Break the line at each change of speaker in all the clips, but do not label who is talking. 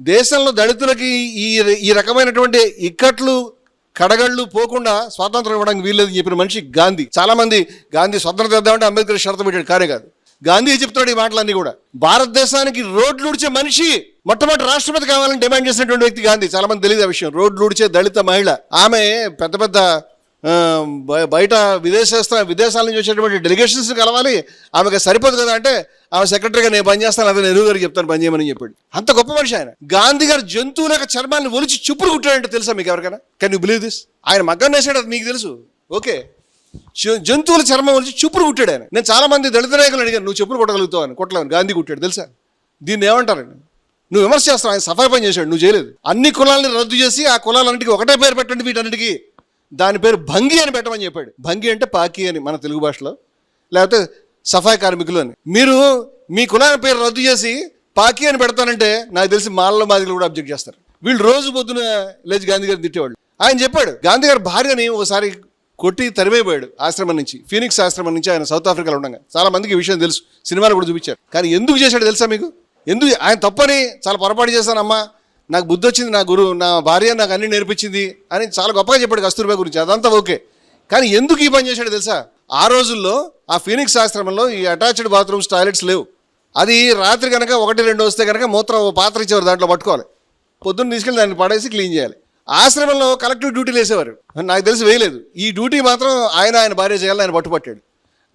దేశంలో దళితులకి ఈ ఈ రకమైనటువంటి ఇక్కట్లు కడగళ్ళు పోకుండా స్వాతంత్రం ఇవ్వడానికి వీల్లేదని చెప్పిన మనిషి గాంధీ. చాలామంది గాంధీ స్వతంత్రం తెద్దామంటే అంబేద్కర్ షరతు పెట్టాడు. కానే కాదు. గాంధీ చెప్తాడు ఈ మాటలన్నీ కూడా. భారతదేశానికి రోడ్లు ఉడిచే మనిషి మొట్టమొదటి రాష్ట్రపతి కావాలని డిమాండ్ చేసినటువంటి వ్యక్తి గాంధీ. చాలా మంది తెలియదు ఆ విషయం. రోడ్లు ఉడిచే దళిత మహిళ. ఆమె పెద్ద పెద్ద బయట విదేశస్థ విదేశాల నుంచి వచ్చేటువంటి డెలిగేషన్స్ కలవాలి. ఆమెకు సరిపోదు కదా అంటే ఆమె సెక్రటరీగా నేను పనిచేస్తాను అదే నెహ్రూ గారికి చెప్తాను పని చేయమని చెప్పాడు. అంత గొప్ప మనిషి ఆయన. గాంధీ గారు జంతువుల యొక్క చర్మాన్ని ఒలిచి చుప్పులు కుట్టాడంటే తెలుసా మీకు ఎవరికైనా? కెన్ యూ బిలీవ్ దిస్ ఆయన మగ్గం వేసాడు అది మీకు తెలుసు. ఓకే జంతువుల చర్మం ఒలిచి చుప్పులు కుట్టాడు ఆయన. నేను చాలా మంది దళిత నాయకులు అడిగాను నువ్వు చెప్పులు కొట్టగలుగుతావు? అని. కొట్టలేను గాంధీ కుట్టాడు తెలుసా? దీన్ని ఏమంటారండి నువ్వు విమర్శ చేస్తావు ఆయన సఫాయి పని చేశాడు నువ్వు చేయలేదు. అన్ని కులాలని రద్దు చేసి ఆ కులాలన్నిటికీ ఒకటే పేరు పెట్టండి వీటన్నిటికీ. దాని పేరు భంగి అని పెట్టమని చెప్పాడు. భంగి అంటే పాకి అని మన తెలుగు భాషలో. లేకపోతే సఫాయి కార్మికులు అని. మీరు మీ కులాల పేరు రద్దు చేసి పాకి అని పెడతానంటే నాకు తెలిసి మాలలో మాదిగలు కూడా అబ్జెక్ట్ చేస్తారు. వీళ్ళు రోజు పొద్దున లేచి గాంధీ గారిని తిట్టేవాళ్ళు. ఆయన చెప్పాడు గాంధీ గారి భార్యని ఒకసారి కొట్టి తరిమైపోయాడు ఆశ్రమం నుంచి ఫీనిక్స్ ఆశ్రమం నుంచి ఆయన సౌత్ ఆఫ్రికాలో ఉండగా. చాలా మందికి ఈ విషయం తెలుసు సినిమాలు కూడా చూపించారు. కానీ ఎందుకు చేశాడు తెలుసా మీకు? ఎందుకు ఆయన తప్పని చాలా పొరపాటు చేశానమ్మా. నాకు బుద్ధి వచ్చింది నా గురువు నా భార్య నాకు అన్ని నేర్పించింది అని చాలా గొప్పగా చెప్పాడు కస్తూర్బా గురించి. అదంతా ఓకే. కానీ ఎందుకు ఈ పని చేశాడు తెలుసా? ఆ రోజుల్లో ఆ ఫీనిక్స్ ఆశ్రమంలో ఈ అటాచ్డ్ బాత్రూమ్స్ టాయిలెట్స్ లేవు. అది రాత్రి కనుక ఒకటి రెండు వస్తే కనుక మూత్రం పాత్ర ఇచ్చేవారు దాంట్లో పట్టుకోవాలి. పొద్దున్న తీసుకెళ్ళి దాన్ని పడేసి క్లీన్ చేయాలి. ఆశ్రమంలో కలెక్టివ్ డ్యూటీలు వేసేవారు. నాకు తెలిసి వేయలేదు. ఈ డ్యూటీ మాత్రం ఆయన ఆయన భార్య చేయాలని ఆయన పట్టుపట్టాడు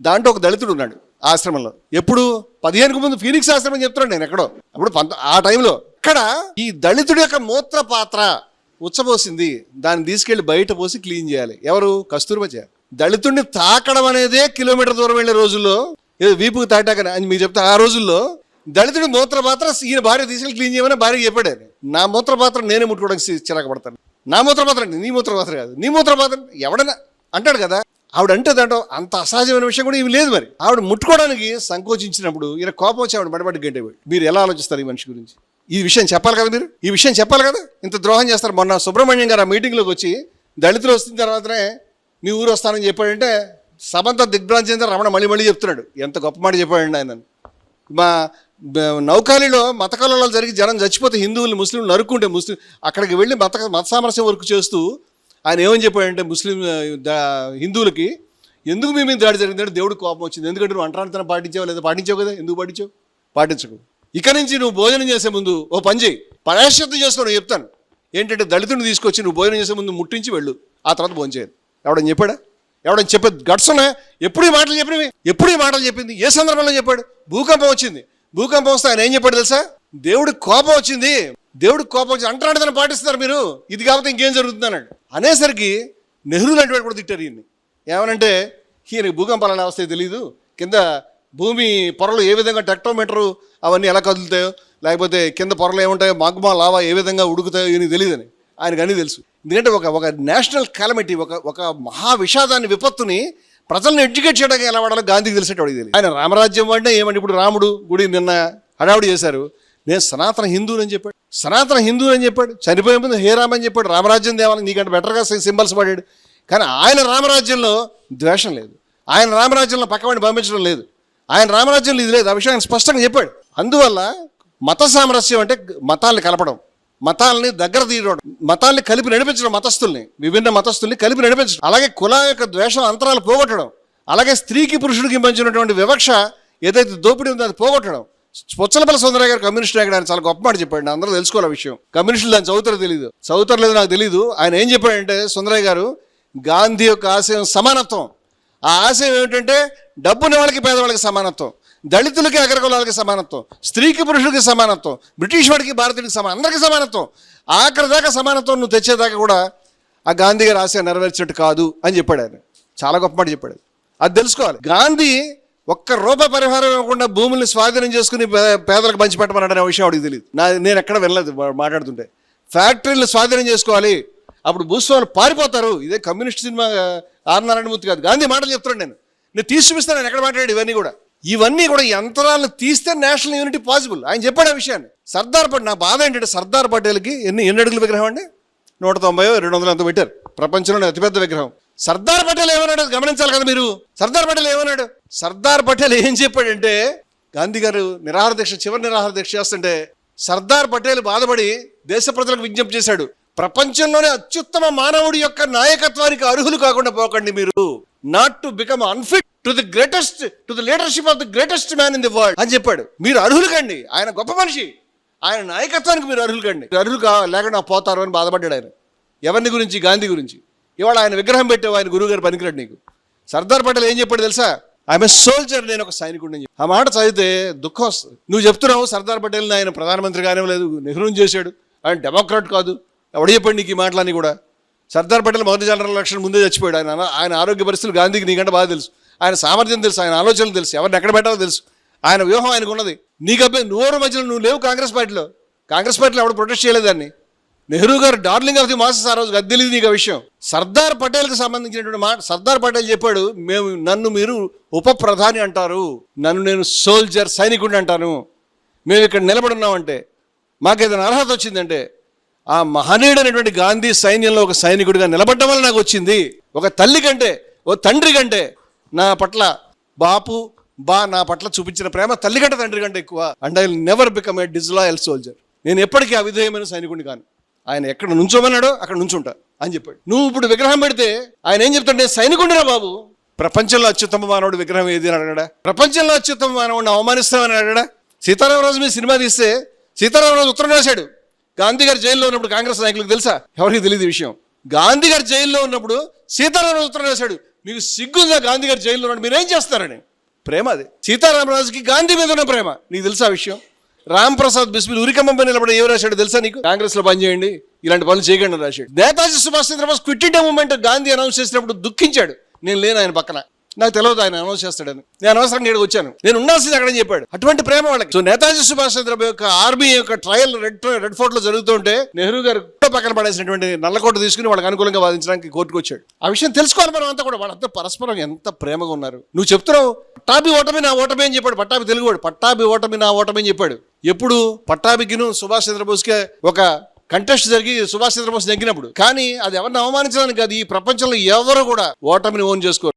దాంట్లో ఒక దళితుడు ఉన్నాడు ఆశ్రమంలో. ఎప్పుడు? పదిహేనుకు ముందు ఫీనిక్స్ ఆశ్రమం చెప్తున్నాడు నేను ఎక్కడో. అప్పుడు పంత ఆ టైంలో ఇక్కడ ఈ దళితుడి యొక్క మూత్ర పాత్ర ఉచ్చబోసింది. దాన్ని తీసుకెళ్ళి బయట పోసి క్లీన్ చేయాలి. ఎవరు? కస్తూర్బా చేయాలి దళితుడిని తాకడం అనేదే కిలోమీటర్ దూరం వెళ్ళే రోజుల్లో ఏదో వీపుకు తాటాక అని మీకు చెప్తే ఆ రోజుల్లో దళితుడి మూత్ర పాత్ర ఈయన భార్య తీసుకెళ్ళి క్లీన్ చేయమని భార్య చెప్పాడు నా మూత్ర పాత్ర నేనే ముట్టుకోవడానికి చి- పడతాను నా మూత్ర పాత్ర అండి నీ మూత్ర పాత్ర కాదు. నీ మూత్ర పాత్ర ఎవడన్నా అంటాడు కదా ఆవిడ అంటే దాంట్లో అంత అసహజమైన విషయం కూడా ఇవి లేదు మరి. ఆవిడ ముట్టుకోవడానికి సంకోచించినప్పుడు ఈయన కోపం వచ్చి ఆవిడ బడబడి గంటే మీరు ఎలా ఆలోచిస్తారు ఈ మనిషి గురించి? ఈ విషయం చెప్పాలి కదా మీరు? ఈ విషయం చెప్పాలి కదా? ఇంత ద్రోహం చేస్తారు. మొన్న సుబ్రహ్మణ్యం గారు ఆ మీటింగ్లోకి వచ్చి దళితులు వస్తున్న తర్వాతనే మీ ఊరు వస్తానని చెప్పాడంటే సమంత దిగ్భ్రాంతి రమణ మళ్ళీ మళ్ళీ చెప్తున్నాడు. ఎంత గొప్ప మాట చెప్పాడండి ఆయన. మా నౌకాలిలో మత కలహాలు జరిగి జనం చచ్చిపోతే హిందువులు ముస్లింలు నరుక్కుంటే ముస్లిం అక్కడికి వెళ్ళి మత మత సామరస్యం వర్క్ చేస్తూ ఆయన ఏమని చెప్పాడంటే ముస్లిం దా- హిందువులకి ఎందుకు మీ మీద దాడి జరిగిందంటే దేవుడు కోపం వచ్చింది. ఎందుకంటే నువ్వు అంటరానితనం పాటించావు లేదా? పాటించావు కదా? ఎందుకు పాటించావు? పాటించకు. ఇక నుంచి నువ్వు భోజనం చేసే ముందు ఓ పని చేయి. పరాశ్చిత్తం చేస్తావు నువ్వు చెప్తాను. ఏంటంటే దళితుడిని తీసుకొచ్చి నువ్వు భోజనం చేసే ముందు ముట్టించి వెళ్ళు. ఆ తర్వాత భోజనం చేయదు ఎవడని చెప్పాడా? ఎవడని చెప్పే గట్స్ ఉన్నాయా ఎప్పుడు ఈ మాటలు చెప్పినవి? ఎప్పుడు ఈ మాటలు చెప్పింది? ఏ సందర్భంలో చెప్పాడు? భూకంపం వచ్చింది. భూకంపం వస్తే ఆయన ఏం చెప్పాడు తెలుసా? దేవుడి కోపం వచ్చింది. దేవుడి కోపం వచ్చి అంటరానితనం పాటిస్తారు మీరు. ఇది కాకపోతే ఇంకేం జరుగుతుంది అన్నాడు. అనేసరికి నెహ్రూ లాంటి వాడు కూడా తిట్టారు ఈయన్ని. ఏమనంటే ఈయనకి భూకంపాలనే అవస్థ తెలియదు కింద భూమి పొరలు ఏ విధంగా టెక్టోమీటరు అవన్నీ ఎలా కదులుతాయో లేకపోతే కింద పొరలు ఏముంటాయో మాగ్మా లావా ఏ విధంగా ఉడుకుతాయో ఈయనకి తెలియదని ఆయనకు అన్నీ తెలుసు. ఎందుకంటే ఒక ఒక నేషనల్ కాలమిటీ ఒక ఒక మహా విషాదాన్ని విపత్తుని ప్రజలను ఎడ్యుకేట్ చేయడానికి ఎలా వాడాలో గాంధీకి తెలిసేటవాడికి తెలియదు. ఆయన రామరాజ్యం అంటే ఏమంటే ఇప్పుడు రాముడు గుడి నిన్న హడావుడి చేశారు. నేను సనాతన హిందువుని అని చెప్పాడు. సనాతన హిందువుని అని చెప్పాడు. చనిపోయే ముందు హే రామ్ అని చెప్పాడు. రామరాజ్యం దేవాలని నీకంటే బెటర్గా సింబల్స్ పడాడు కానీ ఆయన రామరాజ్యంలో ద్వేషం లేదు. ఆయన రామరాజ్యంలో పక్కవాడిని పంపించడం లేదు. ఆయన రామరాజ్యంలో ఇది లేదు. ఆ విషయం ఆయన స్పష్టంగా చెప్పాడు. అందువల్ల మత సామరస్యం అంటే మతాల్ని కలపడం మతాల్ని దగ్గర తీయడం మతాల్ని కలిపి నడిపించడం మతస్థుల్ని విభిన్న మతస్థుల్ని కలిపి నడిపించడం అలాగే కుల యొక్క ద్వేషం అంతరాలు పోగొట్టడం అలాగే స్త్రీకి పురుషుడికి పంచినటువంటి వివక్ష ఏదైతే దోపిడీ ఉందో అది పోగొట్టడం. పుచ్చలపల్లి సుందరయ్య గారు కమ్యూనిస్ట్ నాయకుడు ఆయన చాలా గొప్ప మాట చెప్పాడు. అందరూ తెలుసుకోవాలి విషయం. కమ్యూనిస్టులు దాన్ని చదువుతారో తెలియదు చదువుతారు లేదో నాకు తెలియదు ఆయన ఏం చెప్పాడంటే సుందరయ్య గారు గాంధీ యొక్క ఆశయం సమానత్వం. ఆ ఆశయం ఏమిటంటే డబ్బున్న వాళ్ళకి పేదవాళ్ళకి సమానత్వం. దళితులకి అగ్రకులాలకి సమానత్వం. స్త్రీకి పురుషుడికి సమానత్వం. బ్రిటిష్ వాడికి భారతీయుడికి సమానం. అందరికీ సమానత్వం. ఆఖరి దాకా సమానత్వం నువ్వు తెచ్చేదాకా కూడా ఆ గాంధీ గారి ఆశయం నెరవేర్చినట్టు కాదు అని చెప్పాడు ఆయన. చాలా గొప్ప మాట చెప్పాడు అది తెలుసుకోవాలి. గాంధీ ఒక్క రూప పరిహారం ఇవ్వకుండా భూముల్ని స్వాధీనం చేసుకుని పేదలకు పంచిపెట్టమన్నాడు అనే విషయం వాడికి తెలియదు నా నేను ఎక్కడ వెళ్ళలేదు మాట్లాడుతుంటే. ఫ్యాక్టరీలు స్వాధీనం చేసుకోవాలి. అప్పుడు భూస్వాములు పారిపోతారు. ఇదే కమ్యూనిస్ట్ సినిమా ఆర్ నారాయణమూర్తి కాదు గాంధీ మాటలు చెప్తున్నాను నేను. నేను తీసి చూపిస్తాను నేను ఎక్కడ మాట్లాడాడు ఇవన్నీ కూడా. ఇవన్నీ కూడా యంత్రాలను తీస్తే నేషనల్ యూనిటీ పాసిబుల్. ఆయన చెప్పాడు ఆ విషయాన్ని. సర్దార్ పటేల్ నా బాధ ఏంటంటే సర్దార్ పటేల్కి ఎన్ని ఎన్ని అడుగుల విగ్రహం అండి? నూట తొంభై రెండు వందలు ఎంత పెట్టారు ప్రపంచంలోనే అతిపెద్ద విగ్రహం. సర్దార్ పటేల్ ఏమన్నాడు? గమనించాలి కదా మీరు. సర్దార్ పటేల్ ఏమన్నాడు? సర్దార్ పటేల్ ఏం చెప్పాడంటే గాంధీ గారు నిరాహార దీక్ష చివరి నిరాహార దీక్ష చేస్తుంటే సర్దార్ పటేల్ బాధపడి దేశ ప్రజలకు విజ్ఞప్తి చేశాడు. ప్రపంచంలోనే అత్యుత్తమ మానవుడి యొక్క నాయకత్వానికి అర్హులు కాకుండా పోకండి మీరు. Not to become unfit to the greatest to the leadership of the greatest man in the world అని చెప్పాడు. మీరు అర్హులు కండి. ఆయన గొప్ప మనిషి. ఆయన నాయకత్వానికి మీరు అర్హులు కండి. మీరు అర్హులు కా లేకుండా పోతారు అని బాధపడ్డాడు ఆయన. ఎవరిని గురించి? గాంధీ గురించి. ఇవాళ ఆయన విగ్రహం పెట్టావు. ఆయన గురువు గారు పనికిరాడు నీకు. సర్దార్ పటేల్ ఏం చెప్పాడు తెలుసా? ఆమె సోల్జర్ నేను ఒక సైనికుడిని ఆ మాట చదివితే దుఃఖం వస్తుంది. నువ్వు చెప్తున్నావు సర్దార్ పటేల్ని ఆయన ప్రధానమంత్రి కానివ్వలేదు. నెహ్రూని చేశాడు. ఆయన డెమోక్రాట్ కాదు. ఎవడు నీకు ఈ మాటలన్నీ కూడా? సర్దార్ పటేల్ మొదటి జనరల్ ఎలక్షన్ ముందే చచ్చిపోయాడు. ఆయన ఆయన ఆరోగ్య పరిస్థితులు గాంధీకి నీకంటే బాగా తెలుసు. ఆయన సామర్థ్యం తెలుసు ఆయన ఆలోచనలు తెలుసు ఎవరిని ఎక్కడ పెట్టాలో తెలుసు. ఆయన వ్యూహం ఆయనకు ఉన్నది. నీకు అబ్బాయి నూరు మధ్యలో నువ్వు లేవు కాంగ్రెస్ పార్టీలో. కాంగ్రెస్ పార్టీలో ఎవడు ప్రొటెస్ట్ చేయలేదు దాన్ని. నెహ్రూ గారు డార్లింగ్ ఆఫ్ ది మాసెస్ ఆ రోజు అది తెలియదు నీకు ఆ విషయం. సర్దార్ పటేల్కి సంబంధించినటువంటి మాట సర్దార్ పటేల్ చెప్పాడు మేము నన్ను మీరు ఉప ప్రధాని అంటారు. నన్ను నేను సోల్జర్ సైనికుడిని అంటాను. మేము ఇక్కడ నిలబడున్నామంటే మాకు ఏదైనా అర్హత వచ్చిందంటే ఆ మహనీయుడైనటువంటి గాంధీ సైన్యంలో ఒక సైనికుడిగా నిలబడడం వల్ల నాకు వచ్చింది. ఒక తల్లి కంటే ఓ తండ్రి కంటే నా పట్ల బాపు బా నా పట్ల చూపించిన ప్రేమ తల్లి కంటే తండ్రి కంటే ఎక్కువ. And I never become a disloyal soldier నేను ఎప్పటికీ అవిధేయమైన సైనికుడిని కాను. ఆయన ఎక్కడ నుంచోమన్నాడో అక్కడ నుంచుంటా అని చెప్పాడు. నువ్వు ఇప్పుడు విగ్రహం పెడితే ఆయన ఏం చెప్తాడు నేను బాబు. ప్రపంచంలో అత్యుత్తమ మానవుడు విగ్రహం ఏది అని అడగడా? ప్రపంచంలో అత్యుత్తమ మానవుడిని అవమానిస్తామని అడగడా? సీతారామరాజు మీ సినిమా తీస్తే సీతారామరాజు ఉత్తరం రాశాడు. గాంధీ గారు జైల్లో ఉన్నప్పుడు కాంగ్రెస్ నాయకులకు తెలుసా? ఎవరికి తెలియదు విషయం. గాంధీ గారు జైల్లో ఉన్నప్పుడు సీతారామరాజు ఉత్తరం వేశాడు. మీకు సిగ్గుందా గాంధీ గారు జైల్లో ఉన్నాడు మీరేం చేస్తారని? ప్రేమ అది. సీతారామరాజుకి గాంధీ మీద ఉన్న ప్రేమ. నీకు తెలుసా ఆ విషయం? రామ్ ప్రసాద్ బిస్మిల్ ఉరికమ్మ నిలబడి ఏం రాశాడు తెలుసా నీకు? కాంగ్రెస్లో పనిచేయండి ఇలాంటి పనులు చేయకండి రాశాడు. Netaji Subhash Chandrabose quit India movement Gandhi announce చేసినప్పుడు దుఃఖించాడు. నేను లేను ఆయన పక్కన. నాకు తెలియదు ఆయన అనౌన్స్ చేస్తాడని. నేను అనవసరంగా ఇక్కడికి వచ్చాను. నేను ఉండాల్సింది అక్కడని చెప్పాడు. అటువంటి ప్రేమ వాళ్ళకి. సో నేతాజీ సుభాష్ చంద్రబాబు యొక్క ఆర్మీ యొక్క ట్రయల్ రెడ్ రెడ్ ఫోర్ట్లో జరుగుతుంటే నెహ్రూ గారు పక్కన పడేసినటువంటి నల్లకోట తీసుకుని వాళ్ళకి అనుకూలంగా వాదించడానికి కోర్టుకు వచ్చాడు. ఆ విషయం తెలుసుకోవాలి మనం అంతా కూడా. వాళ్ళంతా పరస్పరం ఎంత ప్రేమగా ఉన్నారు. నువ్వు చెప్తున్నావు పట్టాభి ఓటమి నా ఓటమి అని చెప్పాడు పట్టాభి తెలుగువాడు. పట్టాభి ఓటమి నా ఓటమి అని చెప్పాడు. ఎప్పుడు పట్టాభికిను సుభాష్ చంద్రబోస్కే ఒక కంటెస్ట్ జరిగి సుభాష్ చంద్రబోస్ నెగ్గినప్పుడు కానీ అది ఎవరిని అవమానించడానికి కాదు ఈ ప్రపంచంలో ఎవరు కూడా ఓటమిని ఓన్ చేసుకోరు.